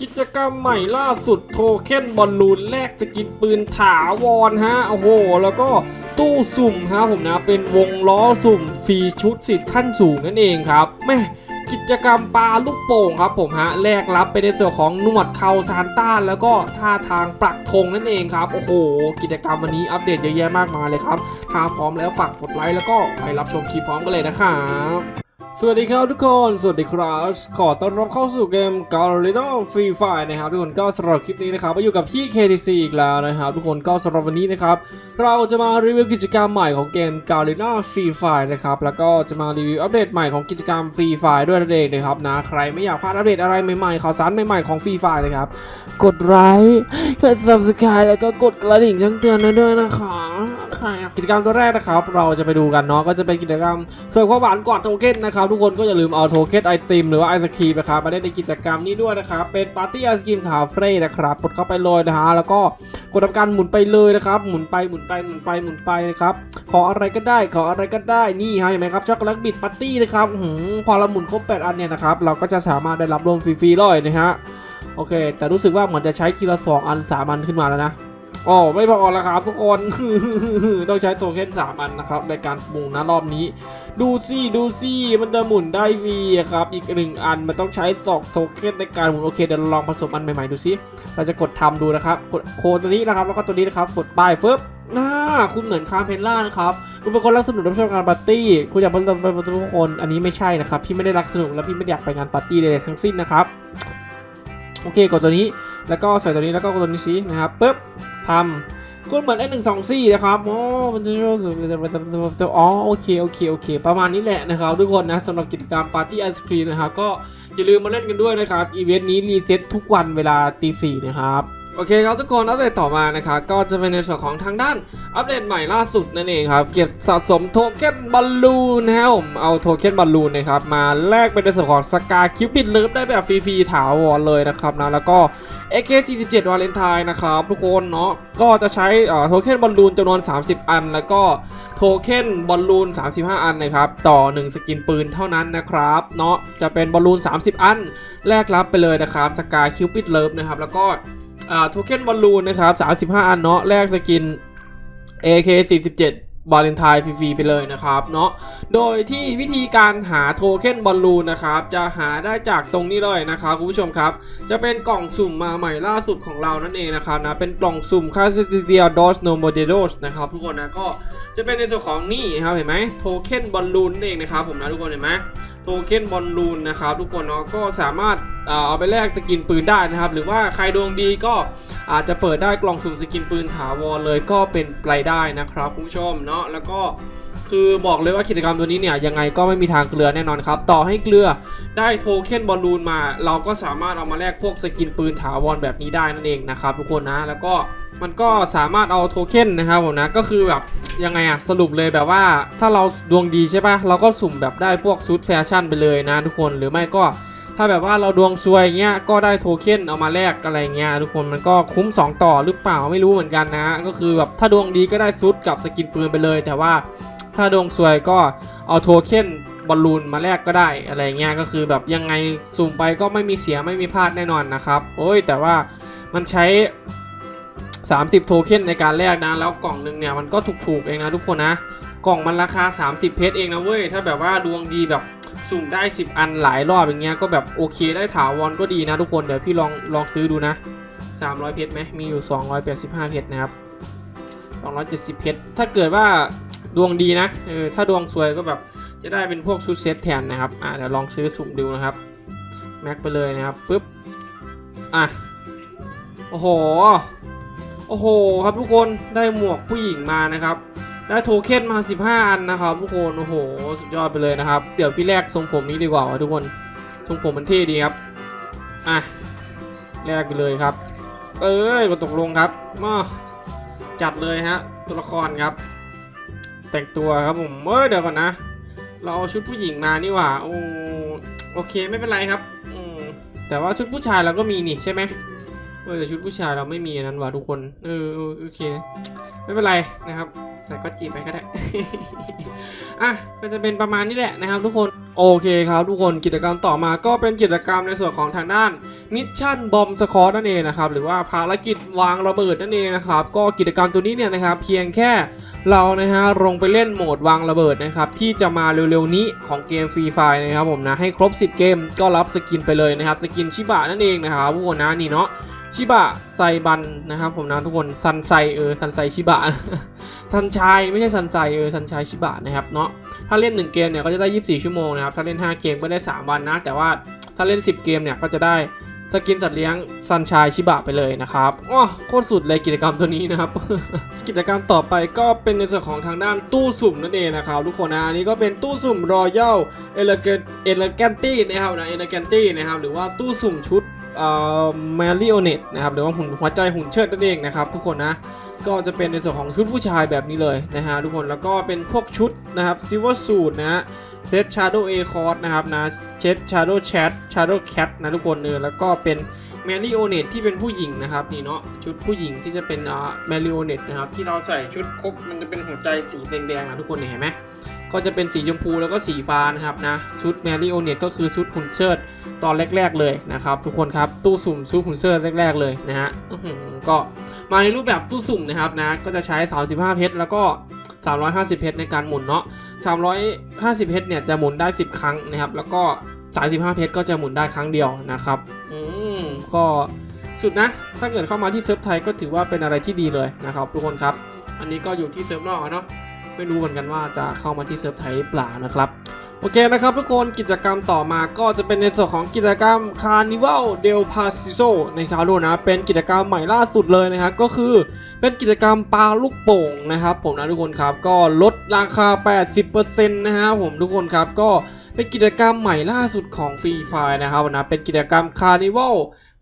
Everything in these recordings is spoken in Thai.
กิจกรรมใหม่ล่าสุดโทเค็นบอลลูนแลกสกินปืนถาวรฮะ โอ้โห แล้วก็ตู้สุ่มฮะผมนะเป็นวงล้อสุ่มฟรีชุดสิทธิ์ขั้นสูงนั่นเองครับแม่กิจกรรมปลาลูกโป่งครับผมฮะแลกรับไปในส่วนของนวดเข่าซานต้าแล้วก็ท่าทางปักธงนั่นเองครับ โอ้โห กิจกรรมวันนี้อัปเดตเยอะแยะมากมายเลยครับถ้าพร้อมแล้วฝากกดไลค์แล้วก็ไปรับชมคลิปพร้อมกันเลยนะครับ สวัสดีครับทุกคน สวัสดีครับ ขอต้อนรับเข้าสู่เกม g a l l e r o Free Fire นะครับทุกคนก็สำหรับคลิปนี้นะครับมาอยู่กับพี่ KTC อีกแล้วนะครับ ทุกคนก็สำหรับวันนี้นะครับเราจะมารีวิวกิจกรรมใหม่ของเกม g a l l e r o Free Fire นะครับแล้วก็จะมารีวิวอัปเดตใหม่ของกิจกรรม Free Fire ด้วยนั่นเองนะครับนะใครไม่อยากพลาดอัปเดตอะไรใหม่ๆข่าวสารใหม่ๆของ Free Fire นะครับกดไลค์กด Subscribe แล้วก็กดกระดิ่งแจ้งเตือนด้วยนะคะ ใครอะกิจกรรมตัวแรกนะครับ เราจะไปดูกันเนาะก็จะเป็นกิจกรรมเสิร์ฟความหวานก่อนโทเค็นนะครับทุกคนก็อย่าลืมเอาโทเค็นไอติมหรือว่าไอศครีมนะครับมาเล่นในกิจกรรมนี้ด้วยนะครับเป็นปาร์ตี้ไอศครีมคาเฟ่นะครับกดเข้าไปเลยนะฮะแล้วก็กดทำการหมุนไปเลยนะครับ หมุนไปหมุนไปหมุนไปหมุนไปนะครับขออะไรก็ได้ขออะไรก็ได้นี่ฮะเห็นไหมครับช็อกโกแลตบิดปาร์ตี้นะครับหืมพอเราหมุนครบ8อันเนี่ยนะครับเราก็จะสามารถได้รับรวมฟรีๆเลยนะฮะโอเค แต่รู้สึกว่าเหมือนจะใช้ทีละสองอันสามอันขึ้นมาแล้วนะ อ๋อไม่พอแล้วครับทุกคน ต้องใช้โทเค็นสามอันนะครับ ในการปรุงนะรอบนี้ ดูซี่ดูซี่มันจะหมุนได้วีครับ อีกหนึ่งอันมันต้องใช้สองโทเค็นในการหมุนโอเคเดี๋ยวลองผสมอันใหม่ๆดูซิเราจะกดทำดูนะครับ กดโคดตัวนี้นะครับ แล้วก็ตัวนี้นะครับกดป้ายฟึบน่าคุณเหมือนคาเพนล่านะครับคุณเป็นคนรักสนุกรับชมงานปาร์ตี้คุณอยากเป็นไปทุกคนอันนี้ไม่ใช่นะครับพี่ไม่ได้รักสนุกและพี่ไม่อยากไปงานปาร์ตี้ใดๆทั้งสิ้นนะครับโอเคกดตัวนี้แล้วก็ใส่ตัวนี้แล้วก็กดตัวนี้สินะครับปึ๊บ ทำก็เหมือนไอ้หนึ่งสองสี่นะครับอ๋อมันจะอ๋อโอเคโอเคโอเค ประมาณนี้แหละนะครับ ทุกคนนะสำหรับกิจกรรมปาร์ตี้ไอศครีมนะครับก็อย่าลืมมาเล่นกันด้วยนะครับ อีเวนต์นี้รีเซ็ตทุกวันเวลาตีสี่นะครับ โอเคครับทุกคนอัปเดตต่อมานะครับก็จะเป็นในส่วนของทางด้านอัปเดตใหม่ล่าสุดนั่นเองครับ เก็บสะสมโทเค็นบอลลูนนะครับผมเอาโทเค็นบอลลูนนะครับมาแลกเป็นในส่วนของสกาคิวปิดเลิฟได้แบบฟรีๆถาวรเลยนะครับนะแล้วก็ AK47 วาเลนไทน์นะครับทุกคนเนาะก็จะใช้โทเค็นบอลลูนจำนวน 30 อัน แล้วก็โทเค็นบอลลูน 35 อันนะครับต่อ 1 สกินปืนเท่านั้นนะครับเนาะจะเป็นบอลลูน 30 อัน แลกรับไปเลยนะครับสกาคิวปิดเลิฟนะครับแล้วก็ อ่าโทเค็นบอลลูนนะครับ 35 อันเนาะแลกสกิน AK47 บอลเลนไทน์ฟรีๆไปเลยนะครับเนาะ โดยที่วิธีการหาโทเค็นบอลลูนนะครับ จะหาได้จากตรงนี้เลยนะครับคุณผู้ชมครับ จะเป็นกล่องสุ่มมาใหม่ล่าสุดของเรานั่นเองนะครับนะ เป็นกล่องสุ่มคาสติเดียดอสโนโมเดโดสนะครับทุกคนนะก็จะเป็นในส่วนของนี่ครับเห็นไหมโทเค็นบอลลูนนั่นเองนะครับผมนะทุกคนเห็นไหม โทเค็นบอลลูนนะครับทุกคนเนาะก็สามารถเอาไปแลกสกินปืนได้นะครับ หรือว่าใครดวงดีก็อาจจะเปิดได้กล่องสุ่มสกินปืนถาวรเลยก็เป็นไปได้นะครับคุณผู้ชมเนาะแล้วก็ คือบอกเลยว่ากิจกรรมตัวนี้เนี่ยยังไงก็ไม่มีทางเกลือแน่นอนครับ ต่อให้เกลือได้โทเค็นบอลลูนมา เราก็สามารถเอามาแลกพวกสกินปืนถาวรแบบนี้ได้นั่นเองนะครับทุกคนนะแล้วก็มันก็สามารถเอาโทเค็นนะครับผมนะก็คือแบบยังไงอะสรุปเลยแบบว่าถ้าเราดวงดีใช่ปะเราก็สุ่มแบบได้พวกชุดแฟชั่นไปเลยนะทุกคนหรือไม่ก็ถ้าแบบว่าเราดวงซวยเงี้ยก็ได้โทเค็นเอามาแลกอะไรเงี้ยทุกคนมันก็คุ้ม 2 ต่อหรือเปล่าไม่รู้เหมือนกันนะ ก็คือแบบถ้าดวงดีก็ได้ซุดกับสกินปืนไปเลย แต่ว่า ถ้าดวงซวยก็เอาโทเค็นบอลลูนมาแลกก็ได้อะไรเงี้ยก็คือแบบยังไงสุ่มไปก็ไม่มีเสียไม่มีพลาดแน่นอนนะครับ โอ้ยแต่ว่ามันใช้ 30 โทเค็นในการแลกนะ แล้วกล่องหนึ่งเนี่ยมันก็ถูกๆเองนะทุกคนนะ กล่องมันราคา 30 เพชรเองนะเว้ย ถ้าแบบว่าดวงดีแบบสุ่มได้ 10 อันหลายรอบอย่างเงี้ยก็แบบโอเคได้ถาวรก็ดีนะทุกคนเดี๋ยวพี่ลองลองซื้อดูนะ 300 เพชรไหมมีอยู่ 285 เพชรนะครับ270 เพชรถ้าเกิดว่า ดวงดีนะเออถ้าดวงสวยก็แบบจะได้เป็นพวกชุดเซตแทนนะครับอ่าเดี๋ยวลองซื้อสุ่มดูนะครับแม็กไปเลยนะครับปึ๊บอะโอ้โหโอ้โหครับทุกคนได้หมวกผู้หญิงมานะครับได้โทเค็นมา 15 อันนะครับทุกคนโอ้โหสุดยอดไปเลยนะครับ เดี๋ยวพี่แรกทรงผมนี้ดีกว่าทุกคนทรงผมมันเท่ดีครับอะแรกไปเลยครับ เอ้ยมาตกลงครับมาจัดเลยฮะตัวละครครับ แต่งตัวครับผมเออเดี๋ยวก่อนนะ เราเอาชุดผู้หญิงมานี่หว่าโอ้โอเคไม่เป็นไรครับอืมแต่ว่าชุดผู้ชายเราก็มีนี่ใช่ไหมเออแต่ชุดผู้ชายเราไม่มีนั้นว่ะทุกคน เออโอเค ไม่เป็นไรนะครับ แต่ก็จีบไปก็ได้ อะก็จะเป็นประมาณนี้แหละนะครับทุกคน โอเคครับทุกคนกิจกรรมต่อมาก็เป็นกิจกรรมในส่วนของทางด้านมิชชั่นบอมสคอร์นั่นเองนะครับหรือว่าภารกิจวางระเบิดนั่นเองนะครับก็กิจกรรมตัวนี้เนี่ยนะครับเพียงแค่เรานะฮะลงไปเล่นโหมดวางระเบิดนะครับที่จะมาเร็วๆนี้ของเกมฟรีไฟนะครับผมนะให้ครบ 10 เกมก็รับสกินไปเลยนะครับสกินชิบะนั่นเองนะครับทุกคนนะนี่เนาะ ชิบะไซบันนะครับผมนะทุกคนซันไซเออซันไซชิบะซันชัยไม่ใช่ซันไซเออซันชัยชิบะนะครับเนาะถ้าเล่น 1 เกมเนี่ยก็จะได้ 24 ชั่วโมงนะครับถ้าเล่น 5 เกมก็ได้ 3 วันนะ แต่ว่าถ้าเล่น 10 เกมเนี่ยก็จะได้สกินสัตว์เลี้ยงซันชายชิบะไปเลยนะครับว้าโคตรสุดเลยกิจกรรมตัวนี้นะครับ กิจกรรมต่อไปก็เป็นในส่วนของทางด้านตู้สุ่มนั่นเองนะครับทุกคนนะอันนี้ก็เป็นตู้สุ่มรอยัลเอเลเกเอเลแกนตี้นะครับนะเอเลแกนตี้นะครับหรือว่าตู้สุ่มชุด แมรี่โอเนตนะครับหรือว่าหุ่นหัวใจหุ่นเชิดนั่นเองนะครับทุกคนนะก็จะเป็นในส่วนของชุดผู้ชายแบบนี้เลยนะฮะทุกคนแล้วก็เป็นพวกชุดนะครับซิลเวอร์สูทนะฮะเซตชาร์โดเอคอร์สนะครับนะเช็ดชาร์โดแชทชาร์โดแคทนะทุกคนเออแล้วก็เป็น แมรี่โอเนตที่เป็นผู้หญิงนะครับนี่เนาะชุดผู้หญิงที่จะเป็นอ่าแมรี่โอเนตนะครับที่เราใส่ชุดครบมันจะเป็นหัวใจสีแดงๆนะทุกคนเห็นไหมก็จะเป็นสีชมพูแล้วก็สีฟ้านะครับนะชุดแมรี่โอเนตก็คือชุดหุ่นเชิดตอนแรก ๆเลยนะครับทุกคนครับตู้สุ่มชุดหุ่นเชิดแรก ๆเลยนะฮะก็มาในรูปแบบตู้สุ่มนะครับนะก็จะใช้ 35 เพชรแล้วก็ 350 เพชรในการหมุนเนาะ350 เพชรเนี่ยจะหมุนได้ 10 ครั้งนะครับแล้วก็ 35 เพชรก็จะหมุนได้ครั้งเดียวนะครับอืม ก็สุดนะ ถ้าเกิดเข้ามาที่เซิร์ฟไทยก็ถือว่าเป็นอะไรที่ดีเลยนะครับทุกคนครับ อันนี้ก็อยู่ที่เซิร์ฟนอกเนาะ ไม่รู้เหมือนกันว่าจะเข้ามาที่เซิร์ฟไทยหรือเปล่านะครับ โอเคนะครับทุกคนกิจกรรมต่อมาก็จะเป็นในส่วนของกิจกรรม Carnival del Paciso นะครับทุกนะ เป็นกิจกรรมใหม่ล่าสุดเลยนะครับ ก็คือเป็นกิจกรรมปลาลูกโป่งนะครับ ผมนะทุกคนครับ ก็ลดราคา 80%นะครับผมทุกคนครับ ก็เป็นกิจกรรมใหม่ล่าสุดของฟรีไฟนะครับนะ เป็นกิจกรรม Carnival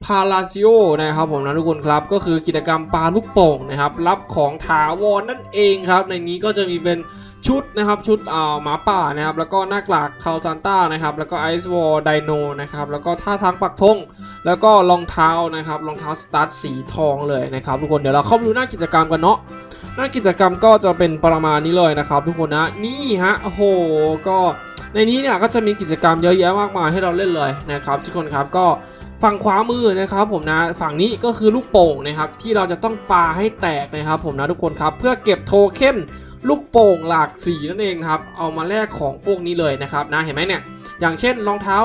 พาลาซิโอนะครับผมนะทุกคนครับก็คือกิจกรรมปาลูกโป่งนะครับรับของถาวรนั่นเองครับ ในนี้ก็จะมีเป็นชุดนะครับชุดอ่าหมาป่านะครับแล้วก็หน้ากากคาซานต้านะครับแล้วก็ไอซ์วอลไดโนนะครับแล้วก็ท่าทางปักธงแล้วก็รองเท้านะครับรองเท้าสตาร์ทสีทองเลยนะครับทุกคนเดี๋ยวเราเข้าไปดูหน้ากิจกรรมกันเนาะหน้ากิจกรรมก็จะเป็นประมาณนี้เลยนะครับ ทุกคนนะนี่ฮะโอ้โหก็ในนี้เนี่ยก็จะมีกิจกรรมเยอะแยะมากมายให้เราเล่นเลยนะครับทุกคนครับก็ ฝั่งขวามือนะครับผมนะฝั่งนี้ก็คือลูกโป่งนะครับที่เราจะต้องปาให้แตกนะครับผมนะทุกคนครับเพื่อเก็บโทเค็นลูกโป่งหลากสีนั่นเองครับเอามาแลกของพวกนี้เลยนะครับนะเห็นไหมเนี่ยอย่างเช่นรองเท้า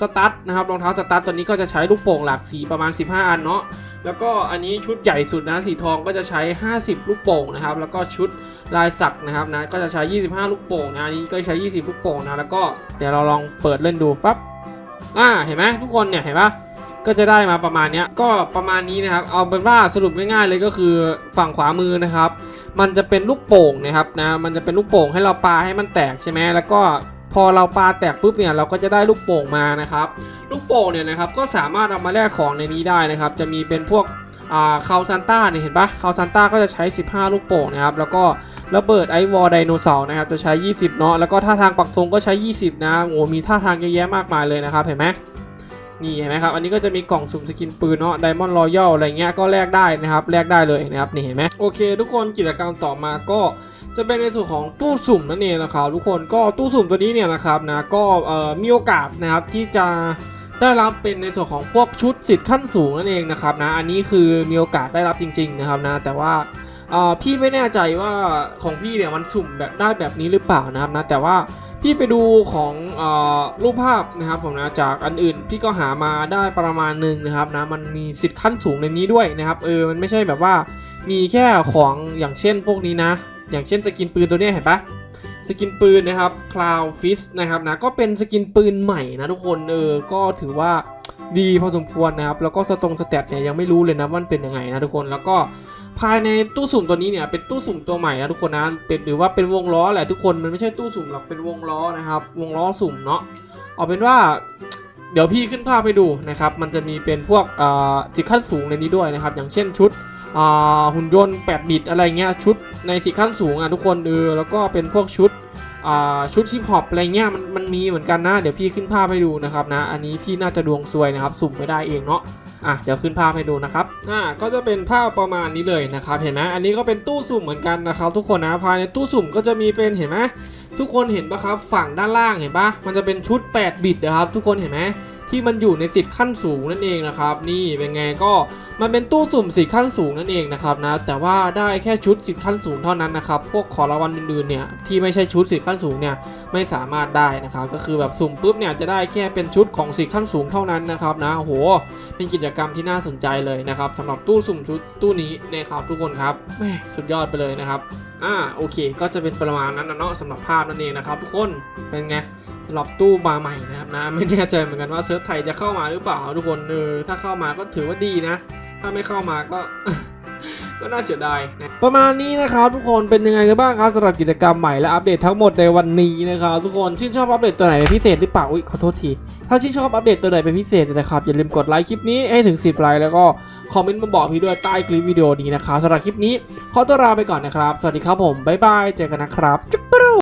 สตั๊ดนะครับรองเท้าสตั๊ดตัวนี้ก็จะใช้ลูกโป่งหลากสีประมาณ 15 อันเนาะแล้วก็อันนี้ชุดใหญ่สุดนะสีทองก็จะใช้ 50 ลูกโป่งนะครับแล้วก็ชุดลายสักนะครับนะก็จะใช้ 25 ลูกโป่งนะอันนี้ก็ใช้ 20 ลูกโป่งนะแล้วก็เดี๋ยวเราลองเปิดเล่นดูปั๊บ อ่าเห็นไหมทุกคนเนี่ยเห็นปะก็จะได้มาประมาณเนี้ยก็ประมาณนี้นะครับ เอาเป็นว่าสรุปง่ายๆเลยก็คือฝั่งขวามือนะครับ มันจะเป็นลูกโป่งนะครับนะมันจะเป็นลูกโป่งให้เราปาให้มันแตกใช่ไหมแล้วก็พอเราปาแตกปุ๊บเนี่ยเราก็จะได้ลูกโป่งมานะครับ ลูกโป่งเนี่ยนะครับก็สามารถเอามาแลกของในนี้ได้นะครับ จะมีเป็นพวกอ่าคาซันต้าเนี่ยเห็นปะคาซันต้าก็จะใช้ 15 ลูกโป่งนะครับ แล้วก็ ระเบิดไอวอลไดโนเสาร์นะครับจะใช้ 20 เนาะแล้วก็ท่าทางปักธงก็ใช้ 20 นะโอ้มีท่าทางเยอะแยะมากมายเลยนะครับเห็นไหมนี่เห็นไหมครับ อันนี้ก็จะมีกล่องสุ่มสกินปืนเนาะไดมอนด์รอยัลอะไรเงี้ยก็แลกได้นะครับแลกได้เลยนะครับนี่เห็นไหมโอเค ทุกคนกิจกรรมต่อมาก็จะเป็นในส่วนของตู้สุ่มนั่นเองนะครับทุกคนก็ตู้สุ่มตัวนี้เนี่ยนะครับนะก็มีโอกาสนะครับที่จะได้รับเป็นในส่วนของพวกชุดสิทธิ์ขั้นสูงนั่นเองนะครับนะอันนี้คือมีโอกาสได้รับจริง ๆนะครับนะแต่ว่า อ่อพี่ไม่แน่ใจว่าของพี่เนี่ยมันสุ่มแบบได้แบบนี้หรือเปล่านะครับนะแต่ว่าพี่ไปดูของอรูปภาพนะครับผมนะจากอันอื่นพี่ก็หามาได้ประมาณหนึ่งนะครับนะมันมีสิทธิ์ขั้นสูงในนี้ด้วยนะครับเออมันไม่ใช่แบบว่ามีแค่ของอย่างเช่นพวกนี้นะ อย่างเช่นสกินปืนตัวนี้เห็นปะสกินปืนนะครับ Cloud f i s นะครับนะก็เป็นสกินปืนใหม่นะทุกคนเออก็ถือว่าดีพอสมควรนะครับแล้วก็สตรงสเตตเนี่ยยังไม่รู้เลยนะว่าเป็นยังไงนะทุกคนแล้วก็ ภายในตู้สุ่มตัวนี้เนี่ยเป็นตู้สุ่มตัวใหม่นะทุกคนนะเป็นหรือว่าเป็นวงล้อแหละทุกคนมันไม่ใช่ตู้สุ่มหรอกเป็นวงล้อนะครับ วงล้อสุ่มเนาะเอาเป็นว่าเดี๋ยวพี่ขึ้นภาพให้ดูนะครับ มันจะมีเป็นพวกอ่าสิขั้นสูงในนี้ด้วยนะครับ อย่างเช่นชุดอ่าหุ่นยนต์8บิตอะไรเงี้ยชุดในสิขั้นสูงอะทุกคนเออแล้วก็เป็นพวกชุดอ่าชุดฮิปฮอปอะไรเงี้ยมันมันมีเหมือนกันนะ เดี๋ยวพี่ขึ้นภาพให้ดูนะครับนะ อันนี้พี่น่าจะดวงซวยนะครับ สุ่มไม่ได้เองเนาะ อะเดี๋ยวขึ้นภาพให้ดูนะครับอ่าก็จะเป็นภาพประมาณนี้เลยนะครับเห็นไหมอันนี้ก็เป็นตู้สุ่มเหมือนกันนะครับทุกคนนะภายในตู้สุ่มก็จะมีเป็นเห็นไหมทุกคนเห็นปะครับฝั่งด้านล่างเห็นปะมันจะเป็นชุด 8 บิตนะครับทุกคนเห็นไหม ที่มันอยู่ในสิทธิ์ขั้นสูงนั่นเองนะครับ นี่เป็นไงก็มันเป็นตู้สุ่มสิทธิ์ขั้นสูงนั่นเองนะครับนะแต่ว่าได้แค่ชุดสิทธิ์ขั้นสูงเท่านั้นนะครับพวกขอรางวัลอื่นๆเนี่ยที่ไม่ใช่ชุดสิทธิ์ขั้นสูงเนี่ยไม่สามารถได้นะครับก็คือแบบสุ่มปุ๊บเนี่ยจะได้แค่เป็นชุดของสิทธิ์ขั้นสูงเท่านั้นนะครับนะโหเป็นกิจกรรมที่น่าสนใจเลยนะครับสำหรับตู้สุ่มชุดตู้นี้นะครับทุกคนครับแม่สุดยอดไปเลยนะครับอ่าโอเค ก็จะเป็นประมาณนั้นนะเนาะสำหรับภาพนั่นเองนะครับทุกคนเป็นไงำหรับตู้มาใหม่นะครับนะไม่แน่ใจเหมือนกันว่าเซิร์ฟไทยจะเข้ามาหรือเปล่าทุกคนเออถ้าเข้ามาก็ถือว่าดีนะ ถ้าไม่เข้ามาก็ก็น่าเสียดายนะประมาณนี้นะครับทุกคนเป็นยังไงกันบ้างครับสำหรับกิจกรรมใหม่และอัปเดตทั้งหมดในวันนี้นะครับทุกคนชื่นชอบอัปเดตตัวไหนเป็นพิเศษหรือเปล่าอุ้ยขอโทษที ถ้าชื่นชอบอัปเดตตัวไหนเป็นพิเศษนะครับอย่าลืมกดไลค์คลิปนี้ให้ถึง 10 ไลค์แล้วก็คอมเมนต์มาบอกพี่ด้วยใต้คลิปวิดีโอนี้นะครับสำหรับคลิปนี้ขอตัวลาไปก่อนนะครับ สวัสดีครับผมบ๊ายบายเจอกันนะครับจุ๊บ